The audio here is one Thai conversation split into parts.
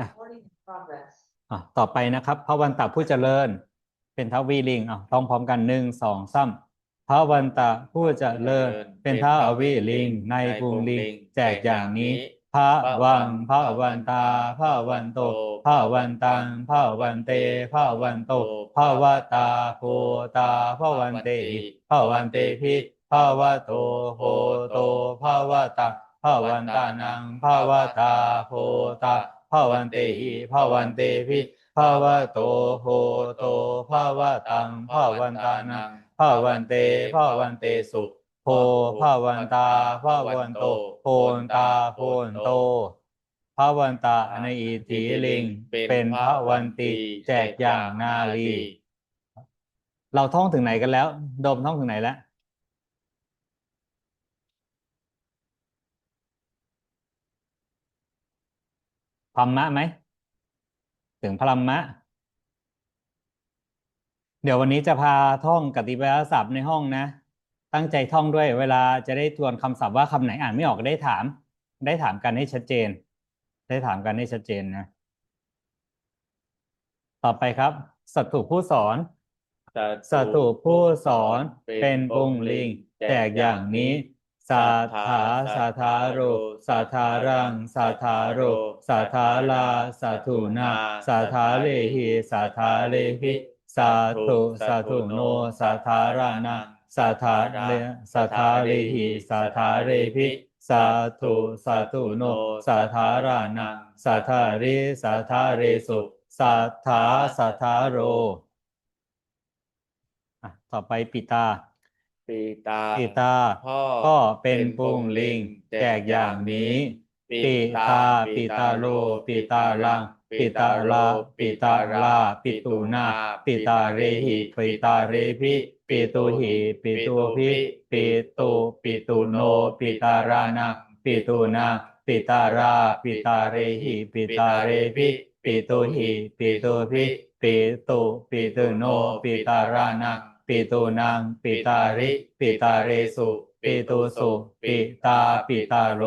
Recording in progress. อะต่อไปนะครับพระวันตะผู้เจริญ เป็นทวีลิงอะท่องพร้อมกันหนึ่งสองสามพระวันตะผู้เจริญ เป็นทวีลิง ในกรุงลิง แจกอย่างนี้พระวังพระวันตาพระวันโตพระวันตังพระวันเตพระวันโตพระวตาโพตาพระวันเตพระวันเตพิพระวโตโหโตพระวตาพระวันตานังพระวตาโพตา พระวันเตหิพระวันเตพิพระวโตโหโตพระวตังพระวันตานังพระวันเตพระวันเตสุโพพระวันตาพระวันโตโพนตาโพนโตพระวันตาในอิทธิลิง เป็นพระวันตีแจกอย่างนาลี เราท่องถึงไหนกันแล้ว ดมท่องถึงไหนแล้ว พรหมะไหมถึงพรหมะ เดี๋ยววันนี้จะพาท่องกติกาศัพท์ในห้องนะ ตั้งใจท่องด้วยเวลาจะได้ทวนคำศัพท์ว่าคำไหนอ่านไม่ออกได้ถาม ได้ถามกันให้ชัดเจน ได้ถามกันให้ชัดเจนนะ ต่อไปครับสัตว์ถูกผู้สอนสัตว์ถูกผู้สอนเป็นปุงลิงแจกอย่างนี้ สาธาสาธาโรสาธารังสาธาโรสาธาลาสาธุนาสาธาเลหิสาธาเลหิสาธุสาธุโนสาธารานาสาธาเลสาธาเลหิสาธาเรพิสาธุสาธุโนสาธารานาสาธาเรสาธาเรสุสาธาสาธาโรต่อไปปิตา ปีตาปิตา พ่อก็เป็นปุงลิง แจกอย่างนี้ ปิตา ปิตาโล ปิตาลัง ปิตาลา ปิตาลา ปิตูนา ปิตาเรหิ ปิตาเรพิปิตูหิปิตูพิปิตูปิตูโน ปิตารานาปิตูนาปิตารา ปิตาเรหิปิตาเรพิปิตูหิปิตูพิปิตูปิตูโน ปิตารานา ปิตูนางปิตาริปิตาเรสุปิตูสุปิตาปิตาโล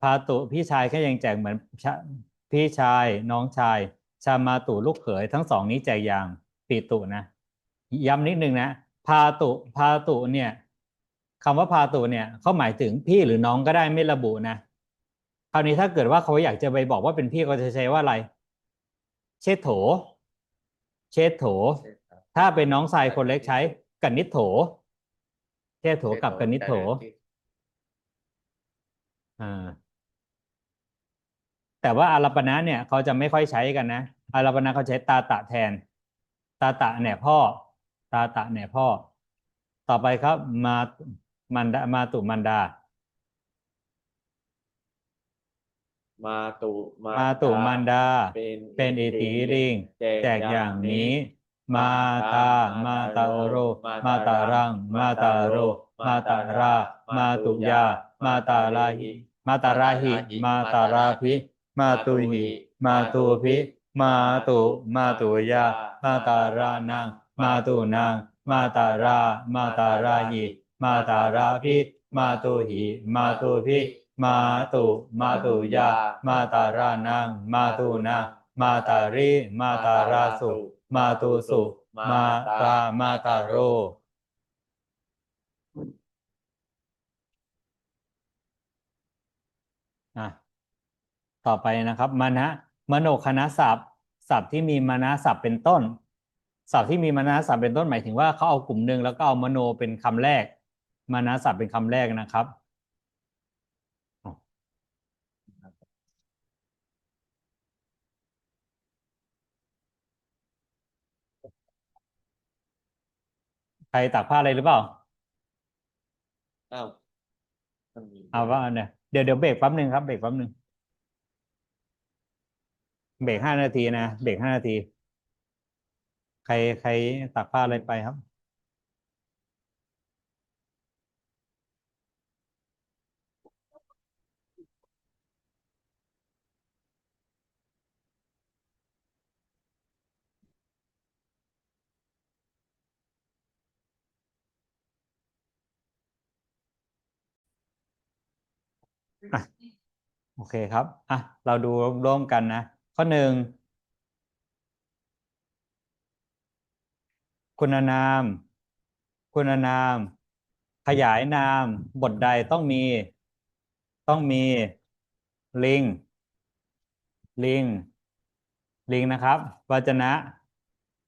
พาตุพี่ชายแค่ยังแจกเหมือนพี่ชายน้องชาย ชามาตุลูกเขยทั้งสองนี้แจกอย่างปิตุนะย้ำนิดนึงนะพาตุพาตุเนี่ยคำว่าพาตุเนี่ยเขาหมายถึงพี่หรือน้องก็ได้ไม่ระบุนะคราวนี้ถ้าเกิดว่าเขาอยากจะไปบอกว่าเป็นพี่เขาจะใช้ว่าอะไร เชดโถ เชดโถ ถ้าเป็นน้องชายคนเล็กใช้กันนิดโถเชดโถกับกันนิดโถอ่าแต่ว่าอารัปนะเนี่ยเขาจะไม่ค่อยใช้กันนะอารัปนะเขาใช้ตาตะแทน ตาตะเนี่ยพ่อ ตาตะเนี่ยพ่อ ต่อไปครับ มามันดามาตุมันดา มาตุมาตุมันดา เป็นเป็นอิติลิงแจกอย่างนี้ มาตา มาตาโร มาตารัง มาตาโร มาตารา มาตุยา มาตาลาหิ มาตาราหิ มาตาราภิ มาตุหิ มาตุภิ มาตุ มาตุยา มาตารานัง มาตุนาง มาตารา มาตาราหิ มาตาราภิ มาตุหิ มาตุภิ มาตุ มาตุยา มาตารานัง มาตุนาง มาตาริมาตาราสุ มาตุสุมาตามาตาโร อะ ต่อไปนะครับมนะมโนคณะศัพท์ศัพท์ที่มีมนะศัพท์เป็นต้นศัพท์ที่มีมนะศัพท์เป็นต้นหมายถึงว่าเขาเอากลุ่มหนึ่งแล้วก็เอามโนเป็นคำแรกมนะศัพท์เป็นคำแรกนะครับ ใครตักผ้าอะไรหรือเปล่า อ้าวมันมีเอาว่าเนี่ยเดี๋ยวเดี๋ยวเบรกแป๊บหนึ่งครับเบรกแป๊บหนึ่งเบรกห้านาทีนะเบรกห้านาที ใครใครตักผ้าอะไรไปครับ โอเคครับ อะ เราดูร่วมกันนะ ข้อหนึ่ง คุณนาม คุณนาม ขยายนาม บทใดต้องมี ต้องมี ลิง ลิง ลิงนะครับ วจนะ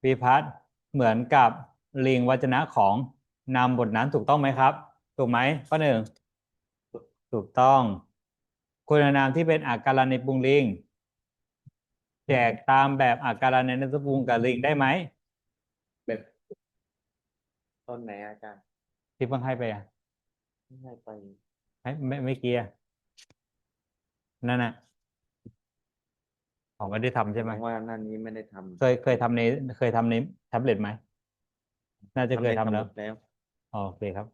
วิพัฒน์เหมือนกับลิงวจนะของนามบทนั้นถูกต้องไหมครับ ถูกไหมข้อหนึ่ง ถูกต้อง คุณนามที่เป็นอาการในปรุงลิง แจกตามแบบอาการในนัตปรุงกับลิงได้ไหมแบบต้นไหนอาจารย์ที่เพิ่งให้ไปอะไม่ให้ไปไม่ไม่ไม่เกียร์นั่นน่ะผมไม่ได้ทำใช่ไหมเพราะว่านั่นนี้ไม่ได้ทำเคยเคยทำในเคยทำในแท็บเล็ตไหมน่าจะเคยทำในสแล้มุวดแล้วอ๋อโอเคครับ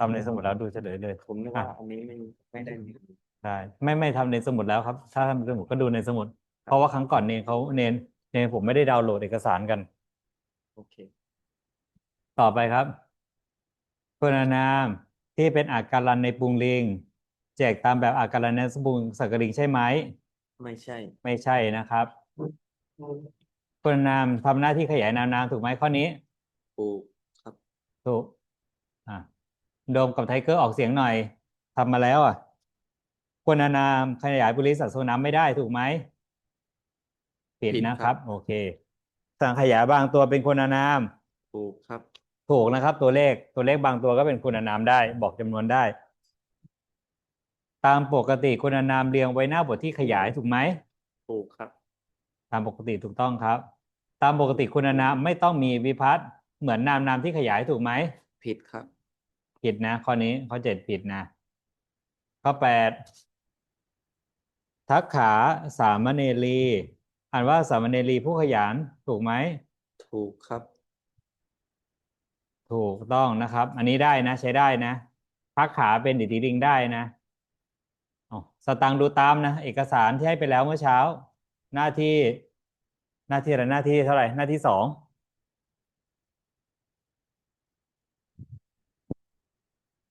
ทำในสมุดแล้วดูเฉลยเลยผมนึกอะว่าอันนี้ไม่ไม่ได้มีได้ไม่ไม่ทำในสมุดแล้วครับ ถ้าทำในสมุดก็ดูในสมุด เพราะว่าครั้งก่อนเนนเขาเนนเนนผมไม่ได้ดาวน์โหลดเอกสารกัน โอเค ต่อไปครับคุณนามที่เป็นอาการันในปรุงลิง แจกตามแบบอาการันในสปรุงสักกะลิงใช่ไหม ไม่ใช่ ไม่ใช่นะครับคุณนามทำหน้าที่ขยายนามนามถูกไหมข้อนี้ ถูกครับ ถูกอะ โดมกับไทเกอร์ออกเสียงหน่อยทำมาแล้วอะคุณนามขยายบริษัทโซน้ำไม่ได้ถูกไหมผิดผิดนะคครัรับ บ โอเค สั่งขยายบางตัวเป็นคุณนาม ถูกครับ ถูกนะครับ ตัวเลขตัวเลขบางตัวก็เป็นคุณนามได้ บอกจำนวนได้ ตามปกติคุณนามเรียงไว้หน้าบทที่ขยายถูกไหม ถูกครับ ตามปกติถูกต้องครับ ตามปกติคุณนามไม่ต้องมีวิพัฒน์เหมือนนามนามที่ขยายถูกไหม ผิดครับ ผิดนะ ข้อนี้ข้อเจ็ดผิดนะ ข้อแปดทักขาสามเณรี อ่านว่าสามเณรีผู้ขยันถูกไหม ถูกครับ ถูกต้องนะครับ อันนี้ได้นะ ใช้ได้นะพักขาเป็นดิติลิงได้นะอ๋อสตังค์ดูตามนะ เอกสารที่ให้ไปแล้วเมื่อเช้า หน้าที่ หน้าที่อะไรหน้าที่เท่าไหร่หน้าที่สอง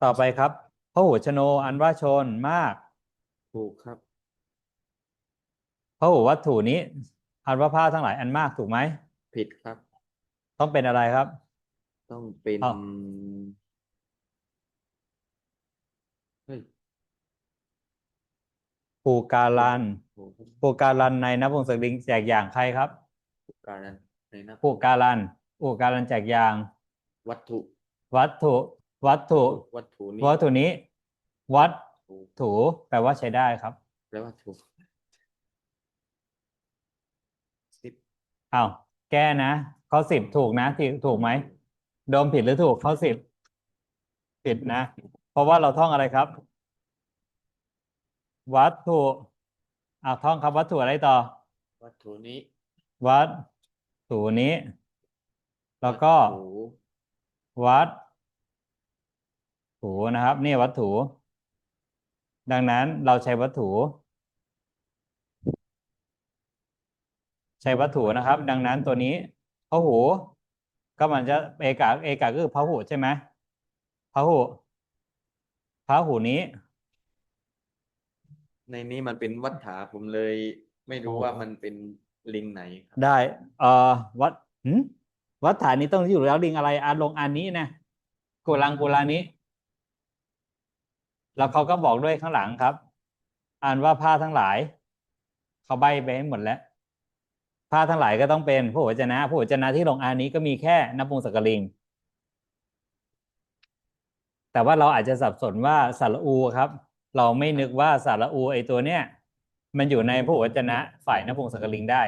ต่อไปครับพหูชโนอันว่าชนมากถูกครับพหูวัตถุนี้ อันว่าผ้าทั้งหลายอันมากถูกไหมผิดครับ ต้องเป็นอะไรครับ ต้องเป็นอ้าว เฮ้ยปูการันถูกครับปูการันในนภพงศลิงแจกอย่างใครครับการนั้นในนะปูการันปูการันแจกอย่างวัตถุวัตถุ วัตถุวัตถุนี้วัตถุนี้ วัตถูกถุแปลว่าใช้ได้ครับแปลว่าถูกสิบอ้าวแก้นะข้อสิบถูกนะถูกถูกไหมโดมผิดหรือถูกข้อสิบผิดนะ เพราะว่าเราท่องอะไรครับ วัตถุอ้าวท่องครับวัตถุอะไรต่อ วัตถุนี้ วัดถุนี้ แล้วก็วัต ถุวัดถุนะครับนี่วัตถุ ดังนั้นเราใช้วัตถุ ใช้วัตถุนะครับ ดังนั้นตัวนี้พหู ก็มันจะเอกาเอกาก็คือพหูใช่ไหมพหูพหูนี้ ในนี้มันเป็นวัฏฐาผมเลย ไม่รู้โอ้ว่ามันเป็นลิงไหนครับได้ เอ่อวัดหืมวัดฐานนี้ต้องอยู่แล้วลิงอะไรอาลงอันนี้นะกุลังกุลานี้ แล้วเขาก็บอกด้วยข้างหลังครับ อ่านว่าผ้าทั้งหลาย เขาใบไปให้หมดแล้วผ้าทั้งหลายก็ต้องเป็นผู้วจนะผู้วจนะที่ลงอันนี้ก็มีแค่นปุงสกลิง แต่ว่าเราอาจจะสับสนว่าสาระอูครับ เราไม่นึกว่าสาระอูไอตัวเนี้ยมันอยู่ในผู้วจนะฝ่ายนปุงสกลิงได้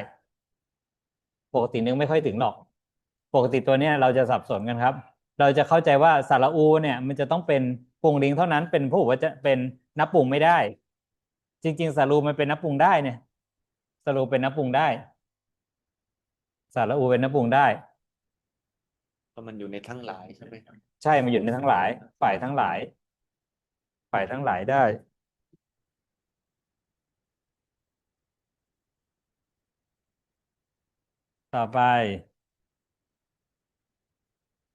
ปกตินึกไม่ค่อยถึงหรอก ปกติตัวเนี้ยเราจะสับสนกันครับ เราจะเข้าใจว่าสาระอูเนี่ย มันจะต้องเป็น ปรุงลิงเท่านั้นเป็นผู้ว่าจะเป็นนับปรุงไม่ได้ จริง ๆสระอูมันเป็นนับปรุงได้เนี่ยสระอูเป็นนับปรุงได้สระอูเป็นนับปรุงได้เพราะมันอยู่ในทั้งหลายใช่ไหมครับใช่มันอยู่ในทั้งหลาย ฝ่ายทั้งหลาย ฝ่ายทั้งหลายได้ต่อไป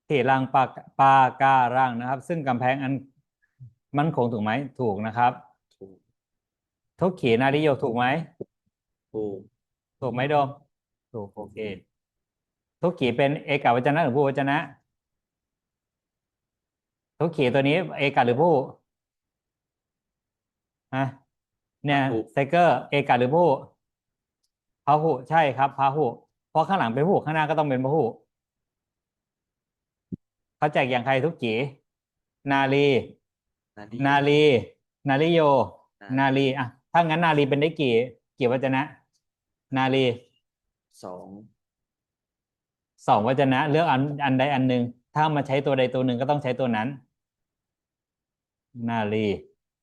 เถรังปาปาการังนะครับ ซึ่งกำแพงอัน มั่นคงถูกไหมถูกนะครับ ถูกทุกขีนาริโยถูกไหมถูกถูกไหมโดมถูกโอเคทุกขีเป็นเอกวจนะหรือผู้วจนะ ทุกขีตัวนี้ เอกหรือผู้ฮะเนี่ยไซเกอร์เอกหรือผู้พาหุใช่ครับพาหุเพราะข้างหลังเป็นผู้ข้างหน้าก็ต้องเป็นพหุเขาแจกอย่างใครทุกขีนาลี นาดีนาลีนาลีโยนานาลีอะถ้างั้นนาลีเป็นได้กี่ กี่วจนะ นาลีสองสองวจนะเลือกอันอันใดอันหนึ่งถ้ามาใช้ตัวใดตัวหนึ่งก็ต้องใช้ตัวนั้น นาลี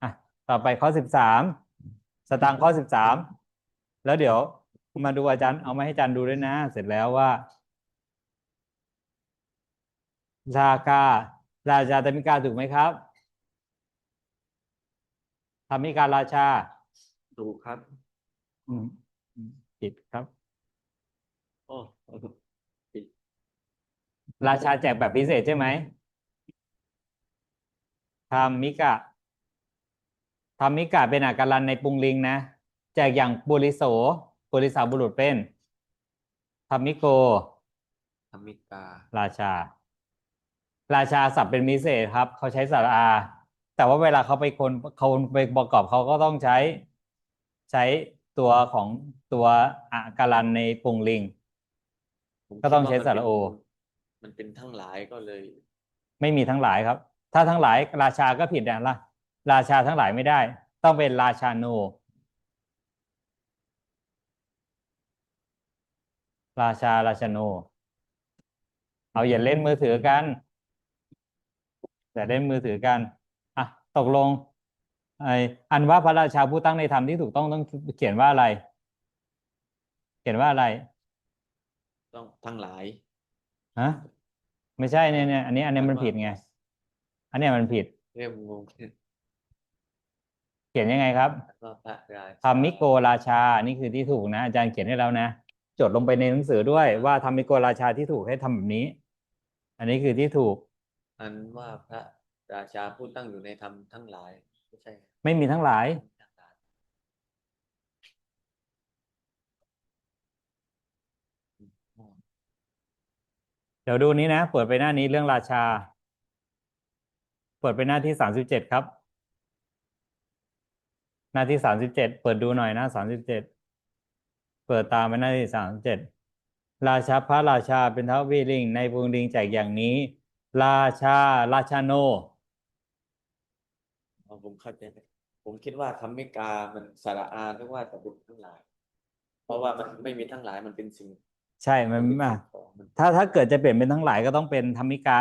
อะต่อไปข้อสิบสามสตางค์ข้อสิบสามแล้วเดี๋ยวมาดูอาจารย์เอามาให้อาจารย์ดูด้วยนะ เสร็จแล้วว่าราคาราชาธรรมิกาถูกไหมครับ ธรรมิการาชา ถูกครับอืมอืมผิดครับ โอ้ราชาแจกแบบพิเศษใช่ไหมธรรมิกะธรรมิกะเป็นอาการันในปุงลิงนะ แจกอย่างบุริโสบุริสาบุรุษเป็นธรรมิโก ธรรมิกา ราชา ราชาศัพท์เป็นพิเศษครับ เขาใช้สระอา แต่ว่าเวลาเขาไปคนเขาไปประกอบเขาก็ต้องใช้ใช้ตัวของตัวอาการันในปุงลิง ผมก็ต้องคิดว่าใช้สระโอ มันเป็นทั้งหลายก็เลย ไม่มีทั้งหลายครับ ถ้าทั้งหลายราชาก็ผิดนะละราชาทั้งหลายไม่ได้ ต้องเป็นราชาโน ราชาราชาโน เอาอย่าเล่นมือถือกันอย่าเล่นมือถือกันอะ ตกลงไออันว่าพระราชาผู้ตั้งในธรรมที่ถูกต้องต้องเขียนว่าอะไร เขียนว่าอะไรต้องทั้งหลายฮะไม่ใช่เนี่ยเนี่ยอันนี้ อันนี้มันผิดไง อันเนี้ยมันผิดเริ่มงงเขียนยังไงครับว่าพระราชาธรรมิโกราชา นี่คือที่ถูกนะ อาจารย์เขียนให้แล้วนะจดลงไปในหนังสือด้วยว่าธรรมิโกราชาที่ถูกให้ทำแบบนี้ อันนี้คือที่ถูก อันว่าพระ ราชาผู้ตั้งอยู่ในธรรมทั้งหลายไม่ใช่ไม่มีทั้งหลาย เดี๋ยวดูนี้นะ เปิดไปหน้านี้เรื่องราชา เปิดไปหน้าที่สามสิบเจ็ดครับ หน้าที่สามสิบเจ็ดเปิดดูหน่อยนะสามสิบเจ็ดเปิดตามไปหน้าที่สามสิบเจ็ดราชาพระราชาเป็นเท้าวีลิงในปุงลิงแจกอย่างนี้ ราชาราชาโน ผมเข้าใจแล้วผมคิดว่าธรรมิกา มันสระอาเรียกว่าแต่บุญทั้งหลาย เพราะว่ามันไม่มีทั้งหลายมันเป็นสิ่งใช่มันเป็นอะสิ่งของมันถ้าถ้าเกิดจะเปลี่ยนเป็นทั้งหลายก็ต้องเป็นธรรมิกา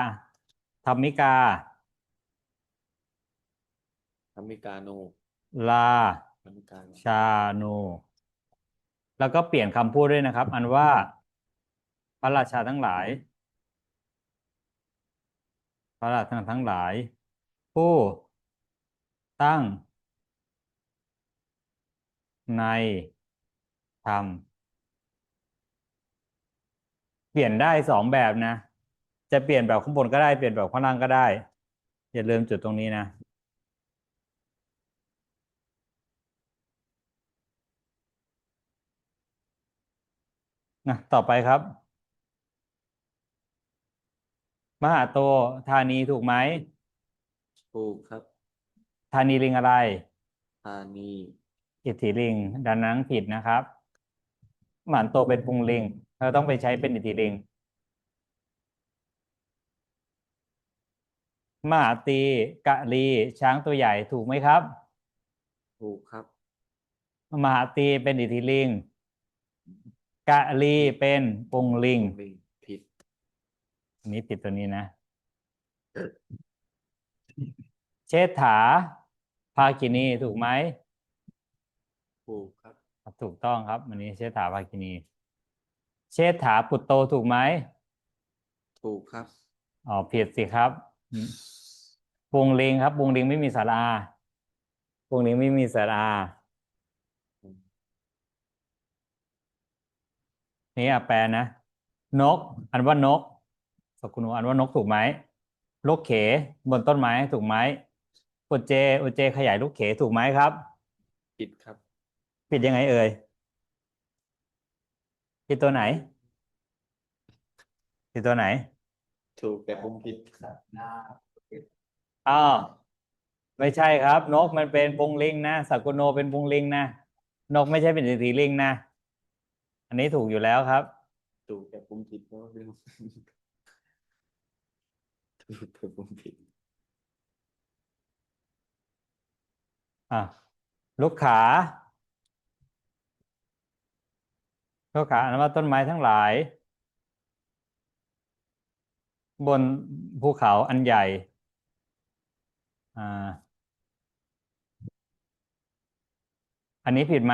ธรรมิกาธรรมิกาโนลาธรรมิกาโนชาโน แล้วก็เปลี่ยนคำพูดด้วยนะครับ อันว่า พระราชาทั้งหลาย พระราชาทั้งหลาย ผู้ ตั้ง ในธรรมเปลี่ยนได้สองแบบนะ จะเปลี่ยนแบบข้างบนก็ได้ เปลี่ยนแบบข้างล่างก็ได้ อย่าลืมจุดตรงนี้นะนะต่อไปครับ มหาโตธานีถูกไหมถูกครับ ธานีลิงอะไร ธานีอิทธิลิง ดังนั้นผิดนะครับมหาโตเป็นพุงลิง เราต้องไปใช้เป็นอิทธิลิง มหาตีกะลี ช้างตัวใหญ่ถูกไหมครับ ถูกครับ มหาตีเป็นอิทธิลิง กะลีเป็นปุงลิงลิงผิดอันนี้ผิดตัวนี้นะ เชษฐา ภาคินีถูกไหมถูกครับ ถูกต้องครับอันนี้เชษฐาภาคินี เชษฐาปุตโตถูกไหมถูกครับอ๋อผิดสิครับอืมปุงลิงครับปุงลิงไม่มีสาราปุงลิงไม่มีสารานี่อะแปลนะ นก อันว่านกสกุลอันว่านกถูกไหมลูกเขบนต้นไม้ถูกไหม อุจเจอุจเจขยายลูกเขถูกไหมครับ ผิดครับ ผิดยังไงเอ่ยผิดตัวไหนผิดตัวไหนถูกแต่ผมผิดอ้าวไม่ใช่ครับ นกมันเป็นปุงลิงนะสักุโนเป็นปุงลิงนะนกไม่ใช่เป็นสีลิงนะอันนี้ถูกอยู่แล้วครับ ถูกแต่ผมผิดเพราะว่าเรื่องถูกแต่ผมผิด อะลูกขาลูกขาอันว่าต้นไม้ทั้งหลาย บนภูเขาอันใหญ่อ่าอันนี้ผิดไหม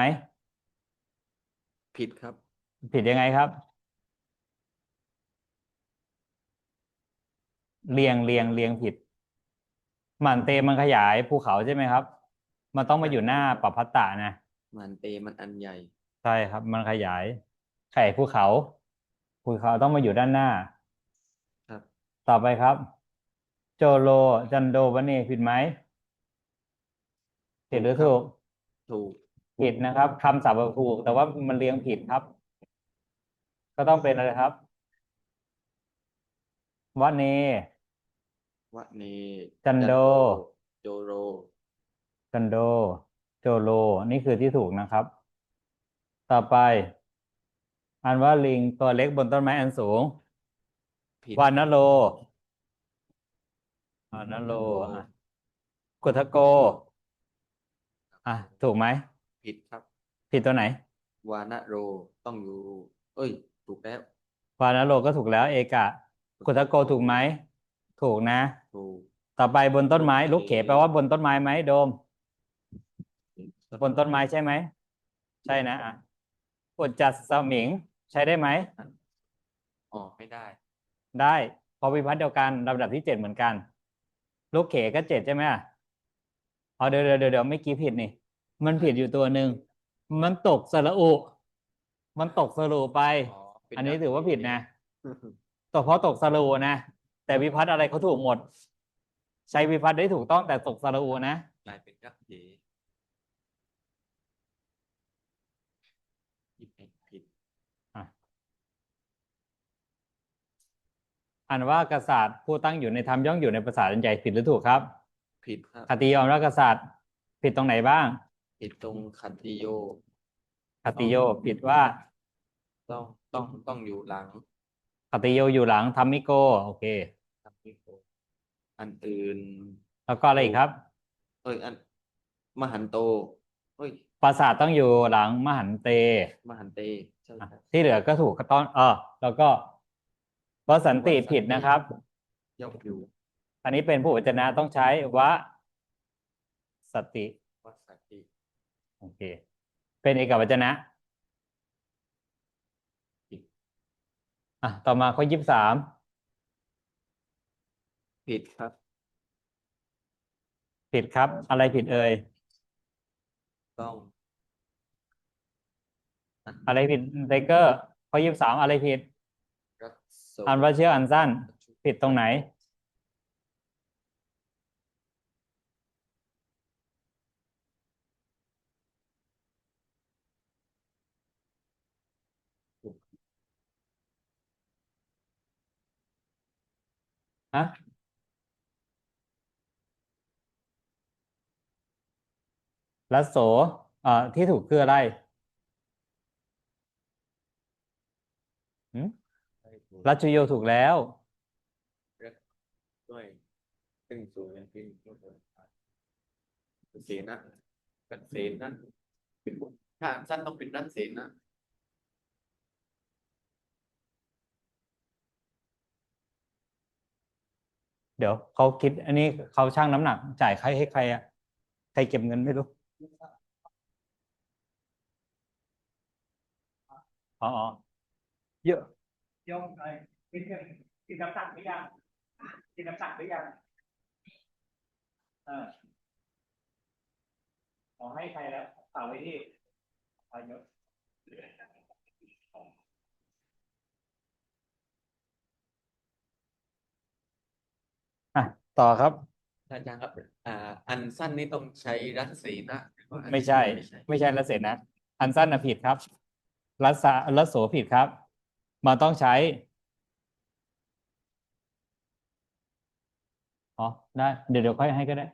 ผิดครับ ผิดยังไงครับ เรียงเรียงเรียงผิด หมันเตมันขยายภูเขาใช่ไหมครับ มันต้องมาอยู่หน้าปปัตตะนะมันเตมันอันใหญ่ ใช่ครับ มันขยาย ไข่ภูเขาภูเขาต้องมาอยู่ด้านหน้า ครับ ต่อไปครับ โจโลจันโดวเนผิดไหมผิดหรือถูก ถูก ผิดนะครับคำศัพท์ถูก แต่ว่ามันเรียงผิดครับ ก็ต้องเป็นอะไรครับวเนวะเนจันโด โจโร จันโด โจโล นี่คือที่ถูกนะครับ ต่อไป อันว่าลิงตัวเล็กบนต้นไม้อันสูง ผิดวานโลวานโลอะกุทโก อะ ถูกไหม ผิดครับ ผิดตัวไหน วานะโรต้องอยู่ เอ้ย ถูกแล้ววานโลก็ถูกแล้ว เอกะ กุทโกถูกไหม ถูกนะ ถูก ต่อไปบนต้นไม้ ลูกเขแปลว่าบนต้นไม้ไหมโดม บนต้นไม้ใช่ไหม ใช่นะอะอุจจัสสมิงใช้ได้ไหม อ๋อไม่ได้ ได้พอวิพัฒน์เดียวกันลำดับที่เจ็ดเหมือนกัน ลูกเขก็เจ็ดใช่ไหมอะอ๋อเดี๋ยวเดี๋ยวเดี๋ยวเดี๋ยวไม่อกี้ผิดนี่ มันผิดอยู่ตัวหนึ่ง มันตกสระอุ มันตกสระอุไป อ๋อเป็อันนี้ดัถือว่าผิดนะเอ๋ตกเพราะตกสระอุนะ แต่วิพัฒน์อะไรเขาถูกหมด ใช้วิพัฒน์ได้ถูกต้องแต่ตกสระอุนะ กลายเป็นยักษ์เยผิดเองผิด อันว่ากษัตริย์ผู้ตั้งอยู่ในธรรมย่อมอยู่ในประสาทอันใหญ่ผิดหรือถูกครับผิดครับคติยอมว่ากษัตริย์ ผิดตรงไหนบ้าง ผิดตรงขันติโยคติโยผิดว่าต้องต้องต้องอยู่หลังคติโยอยู่หลังธรรมิโก โอเคทำให้โก อันอื่น แล้วก็อะไรอีกครับเอ้ยอันมหันโตเอ้ยปราสาทต้องอยู่หลังมหันเต มหันเตใช่อะครับที่เหลือก็ถูกก็ต้องเออแล้วก็ วสันติผิดนะครับ ย่อมอยู่อันนี้เป็นผู้วจนะต้องใช้วะสติวัสสติโอเค เป็นเอกวจนะ อะ ต่อมาข้อยี่สิบสามผิดครับ ผิดครับ อะไรผิดเอ่ย ต้องอะไรผิดไทเกอร์ ข้อยี่สิบสามอะไรผิดรักโส อันว่าเชื่ออันสั้น ผิดตรงไหน ฮะรัสโสเอ่อที่ถูกคืออะไรหืม ได้ถูก รัชโยถูกแล้ว ด้วยซึ่งสูงอย่างที่ยกตัวอย่างเสนะกันเสนะเป็นถ้าอันสั้นต้องเป็นรักเสนะเดี๋ยวเขาคิด อันนี้เขาชั่งน้ำหนัก จ่ายใครให้ใครอะใครเก็บเงินไม่รู้อ๋ออ๋อเยอะ ยงอะไรกินกินน้ำตักหรือยังกินน้ำตักหรือยังเออขอให้ใครแล้วฝากไว้ที่อายศอะต่อครับอาจารย์ครับ อ่า อันสั้นนี่ต้องใช้รักเสนะหรือว่าอันไม่ใช่ ไม่ใช่ไม่ใช่ละเสร็จนะ อันสั้นนะผิดครับ รัสะรัสโสผิดครับ มันต้องใช้อ๋อได้เดี๋ยวเดี๋ยวค่อยให้ก็ได้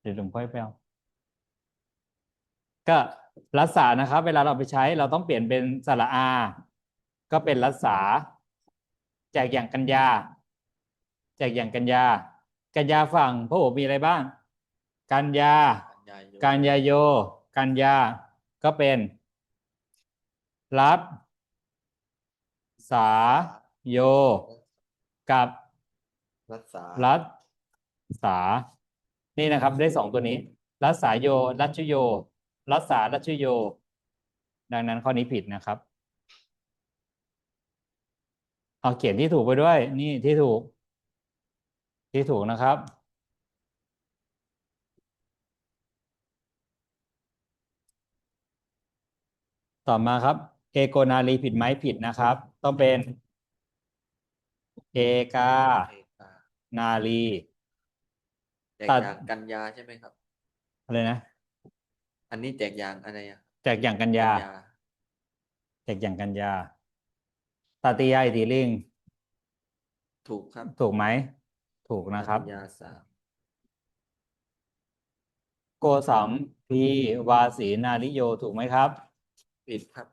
เดี๋ยวผมค่อยไปเอาก็รัสสานะครับ เวลาเราไปใช้เราต้องเปลี่ยนเป็นสระอา ก็เป็นรัสสาแจกอย่างกัญญาแจกอย่างกัญญา กัญญาฝั่งพระโอษฐ์มีอะไรบ้าง กัญญา กัญญาโย กัญญาโยกัญญาก็เป็น รัฐ สาโย กับรักษารัฐสา นี่นะครับได้สองตัวนี้ รัฐสาโย รัชโย รัฐสารัชโย ดังนั้นข้อนี้ผิดนะครับ เอาเขียนที่ถูกไปด้วย นี่ที่ถูก ที่ถูกนะครับ ต่อมาครับ เอโกนาลีผิดไหมผิดนะครับ ต้องเป็นเอกาเอกานาลีแจกตัด ยางกัญญาใช่ไหมครับ อะไรนะอันนี้แจกยางอะไรอะแจกอย่างกัญญากัญญาแจกอย่างกัญญาตาติยาอิติลิง ถูกครับถูกไหม ถูกนะครับ กัญญาสามโกสัมพีวาสีนาลิโยถูกไหมครับ ผิดครับ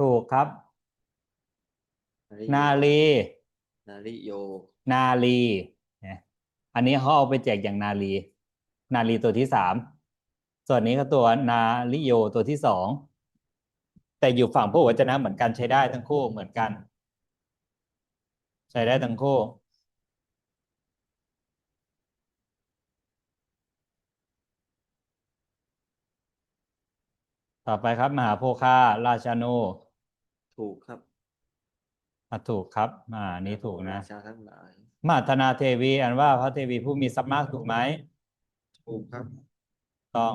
ถูกครับ นาลี นาริโย นาลีเนี่ยอันนี้เขาเอาไปแจกอย่างนาลี นาลีตัวที่สาม ส่วนนี้ก็ตัวนาลิโยตัวที่สอง แต่อยู่ฝั่งพระวจนะเหมือนกันใช้ได้ทั้งคู่เหมือนกัน ใช้ได้ทั้งคู่ต่อไปครับ มหาโพคาราชาโน ถูกครับอะถูกครับ อ่าอันนี้ถูกนะราชาทั้งหลาย มาธนาเทวีอันว่าพระเทวีผู้มีทรัพย์มากถูกไหมถูกครับ ต้อง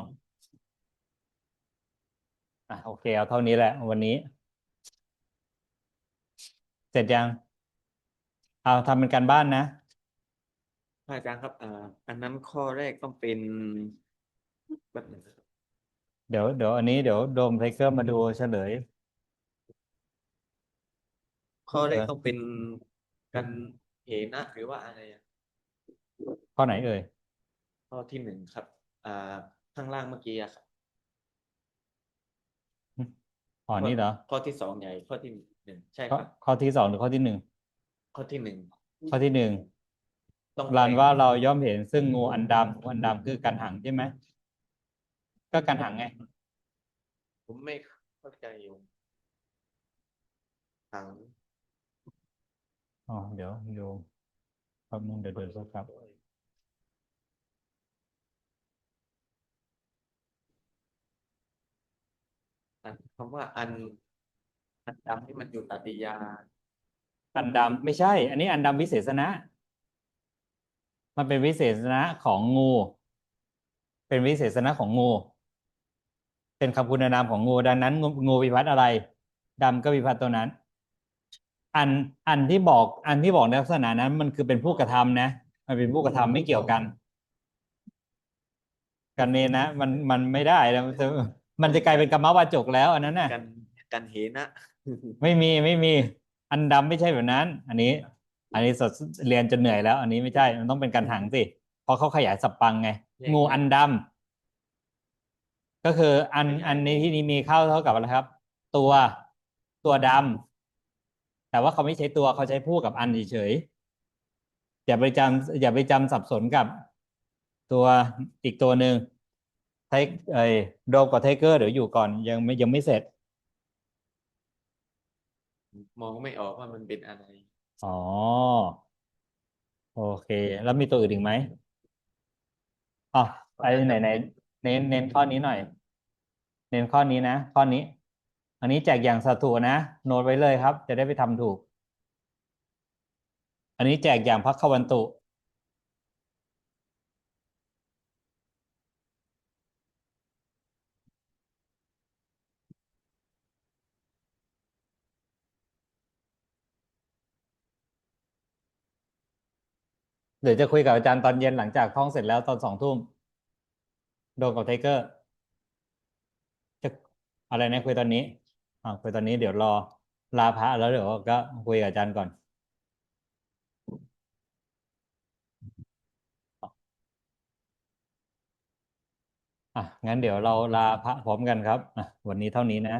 อะโอเคเอาเท่านี้แหละ วันนี้ เสร็จยัง เอาทำเป็นการบ้านนะอาจารย์ครับอ่าอันนั้นข้อแรกต้องเป็นแบบหนึ่งนะครับเดี๋ยวเดี๋ยวอันนี้เดี๋ยวโดมไทเกอร์มาดูเฉลย ข้อแรกเออต้องเป็นกันเหนะหรือว่าอะไรอะข้อไหนเอ่ยข้อที่หนึ่งครับ อ่าข้างล่างเมื่อกี้อะครับอ๋อนี่เหรอข้อที่สองใหญ่ข้อที่หนึ่งใช่ข้อครับ ข้อที่สองหรือข้อที่หนึ่งข้อที่หนึ่งข้อที่หนึ่งต้องรันแปลว่าเราย่อมเห็นซึ่งงูอันดำงูอันดำคือกันหังใช่ไหมก็กันหังไง ผมไม่เข้าใจอยู่ถัง อ๋อเดี๋ยวโยมแป๊บนึงเดี๋ยวเดี๋ยวสักครับคำว่าอัน อันดำที่มันอยู่ตัดติยา อันดำไม่ใช่ อันนี้อันดำวิเศษณะ มันเป็นวิเศษณะของงู เป็นวิเศษณะของงู เป็นคำคุณนามของงู ดังนั้น งูงูวิพัฒน์อะไรดำก็วิพัฒน์ตัวนั้น อันอันที่บอกอันที่บอกในลักษณะนั้น มันคือเป็นผู้กระทำนะ มันเป็นผู้กระทำไม่เกี่ยวกัน กันเนนะ มันมันไม่ได้นะมันจะมันจะกลายเป็นกรรมวาจกแล้ว อันนั้นน่ะ กันกันเหนะ ไม่มีไม่มี อันดำไม่ใช่แบบนั้น อันนี้ อันนี้สดเรียนจนเหนื่อยแล้ว อันนี้ไม่ใช่มันต้องเป็นการหังสิเพราะเขาขยายสับปังไง งูอันดำก็คืออันอันนี้ที่นี้มีเข้าเท่ากับอะไรครับ ตัวตัวดำ แต่ว่าเขาไม่ใช้ตัวเขาใช้ผู้กับอันเฉยๆอย่าไปจำอย่าไปจำสับสนกับตัวอีกตัวหนึ่งไทเอ้ยโดมกับไทเกอร์เดี๋ยวอยู่ก่อนยังไม่ยังไม่เสร็จ มองไม่ออกว่ามันเป็นอะไร อ๋อ โอเค แล้วมีตัวอื่นอีกไหมอ๋อไปไหนไหนเน้นเน้นข้อนี้หน่อย เน้นข้อนี้นะ ข้อนี้ อันนี้แจกอย่างสัตว์ถูกนะ โน้ตไว้เลยครับ จะได้ไปทำถูก อันนี้แจกอย่างพักขวันตุ เดี๋ยวจะคุยกับอาจารย์ตอนเย็นหลังจากท่องเสร็จแล้วตอนสองทุ่ม โดนกับไทเกอร์ จะอะไรนะคุยตอนนี้ อ่าคุยตอนนี้เดี๋ยวรอลาพระแล้วเดี๋ยวก็คุยกับอาจารย์ก่อนอะงั้นเดี๋ยวเราลาพระพร้อมกันครับอะวันนี้เท่านี้นะ